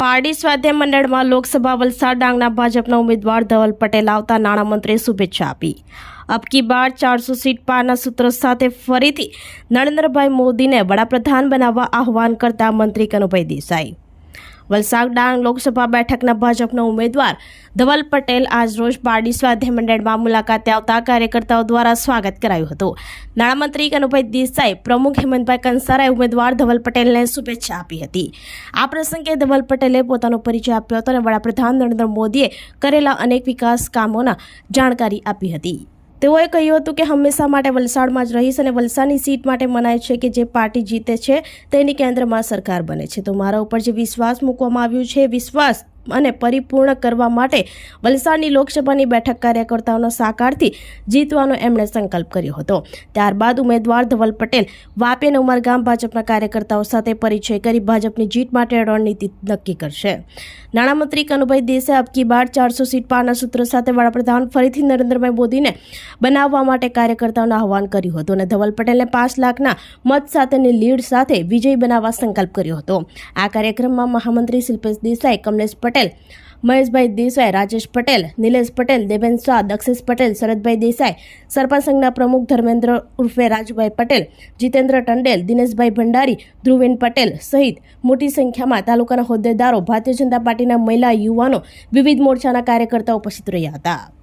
પારડી સ્વાધ્યાય મંડળમાં લોકસભા વલસાડ ડાંગના ભાજપના ઉમેદવાર ધવલ પટેલ આવતા નાણામંત્રીએ શુભેચ્છા આપી. અબકી બાર ચારસો સીટ પારના સૂત્રો સાથે ફરીથી નરેન્દ્રભાઈ મોદીને વડાપ્રધાન બનાવવા આહવાન કરતા મંત્રી કનુભાઈ દેસાઈ. વલસાડ ડાંગ લોકસભા બેઠકના ભાજપના ઉમેદવાર ધવલ પટેલ આજરોજ બારડી સ્વાધ્યાય મંડળમાં મુલાકાતે આવતા કાર્યકર્તાઓ દ્વારા સ્વાગત કરાયું હતું. નાણામંત્રી કનુભાઈ દેસાઈ, પ્રમુખ હેમંતભાઈ કંસારાએ ઉમેદવાર ધવલ પટેલને શુભેચ્છા આપી હતી. આ પ્રસંગે ધવલ પટેલે પોતાનો પરિચય આપ્યો હતો અને વડાપ્રધાન નરેન્દ્ર મોદીએ કરેલા અનેક વિકાસ કામોના જાણકારી આપી હતી. તેઓએ કહ્યું હતું કે હંમેશા માટે વલસાડમાં જ રહીશ અને વલસાડની સીટ માટે મનાય છે કે જે પાર્ટી જીતે છે તેની કેન્દ્રમાં સરકાર બને છે. તો મારા ઉપર જે વિશ્વાસ મૂકવામાં આવ્યું છે વિશ્વાસ અને પરિપૂર્ણ કરવા માટે વલસાડની લોકસભાની બેઠક કાર્યકર્તાઓનો સાકારથી જીતવાનો એમણે સંકલ્પ કર્યો હતો. ત્યારબાદ ઉમેદવાર ધવલ પટેલ વાપી અને ઉમરગામ ભાજપના કાર્યકર્તાઓ સાથે પરિચય કરી ભાજપની જીત માટે રણનીતિ નક્કી કરશે. નાણામંત્રી કનુભાઈ દેસાઈ અબકી બાર ચારસો સીટ પાના સૂત્ર સાથે વડાપ્રધાન ફરીથી નરેન્દ્રભાઈ મોદીને બનાવવા માટે કાર્યકર્તાઓને આહવાન કર્યું હતું અને ધવલ પટેલને પાંચ લાખના મત સાથેની લીડ સાથે વિજયી બનાવવા સંકલ્પ કર્યો હતો. આ કાર્યક્રમમાં મહામંત્રી શિલ્પેશ દેસાઈ, કમલેશ પટેલ મહેશભાઈ દેસાઈ, રાજેશ પટેલ, નિલેશ પટેલ દેવેન શાહ, દક્ષેશ પટેલ, શરદભાઈ દેસાઈ, સરપંચ સંઘના પ્રમુખ ધર્મેન્દ્ર ઉર્ફે રાજુભાઈ પટેલ, જીતેન્દ્ર ટંડેલ, દિનેશભાઈ ભંડારી, ધ્રુવેન પટેલ સહિત મોટી સંખ્યામાં તાલુકાના હોદ્દેદારો, ભારતીય જનતા પાર્ટીના મહિલા યુવાનો વિવિધ મોરચાના કાર્યકર્તાઓ ઉપસ્થિત રહ્યા હતા.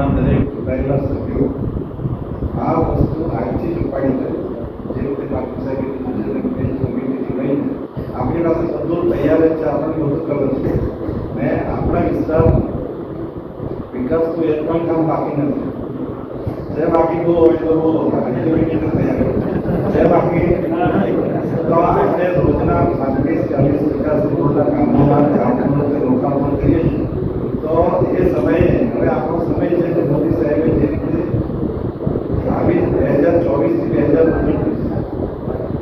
આપણા દરેક ચૂંટાયેલા સભ્યો આ વસ્તુ આજથી જ ઉપાડી છે જે રીતે બાપુ સાહેબે કીધું છે કે બેન્ચ કમિટીથી લઈને આપણી પાસે બધું તૈયાર જ છે આપણે બધું ખબર છે ને આપણા વિસ્તારમાં વિકાસનું એક પણ કામ બાકી નથી જે બાકી બહુ હોય તો બોલો આજે કમિટીને તૈયાર જે બાકી તો આપણે રોજના પાંત્રીસ ચાલીસ વિકાસ રોડના કામોમાં કામોનું લોકાર્પણ કરીએ છીએ તો એ સમયે હવે આપણો સમય છે કે મોદી સાહેબે જે રીતે આવી બે હજાર ચોવીસથી બે હજાર ઓગણત્રીસ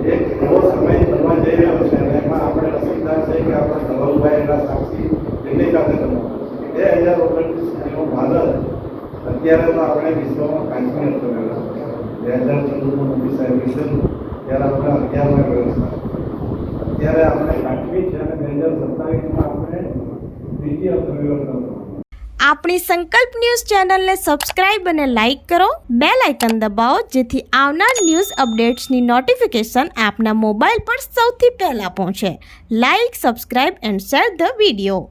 એક એવો સમય બનવા જઈ રહ્યો છે અને એમાં આપણે નસીબદાર છે કે આપણા ધવલભાઈ એના સાક્ષી એમની સાથે કરવાનું બે હજાર ઓગણત્રીસ સુધીનો ભારત અત્યારે તો આપણે વિશ્વમાં પાંચમી અર્થવ્યવસ્થા બે હજાર ચૌદમાં મોદી સાહેબ લીધેલું ત્યારે આપણે અગિયારમાં વ્યવસ્થા અત્યારે આપણે પાંચમી છે અને બે હજાર સત્તાવીસમાં આપણે બીજી અર્થવ્યવસ્થા આપણી સંકલ્પ ન્યૂઝ ચેનલને સબસ્ક્રાઇબ અને લાઇક કરો બે લાઇકન દબાવો, જેથી આવનાર ન્યૂઝ અપડેટ્સની નોટિફિકેશન આપના મોબાઈલ પર સૌથી પહેલાં પહોંચે. Like, subscribe and share the video.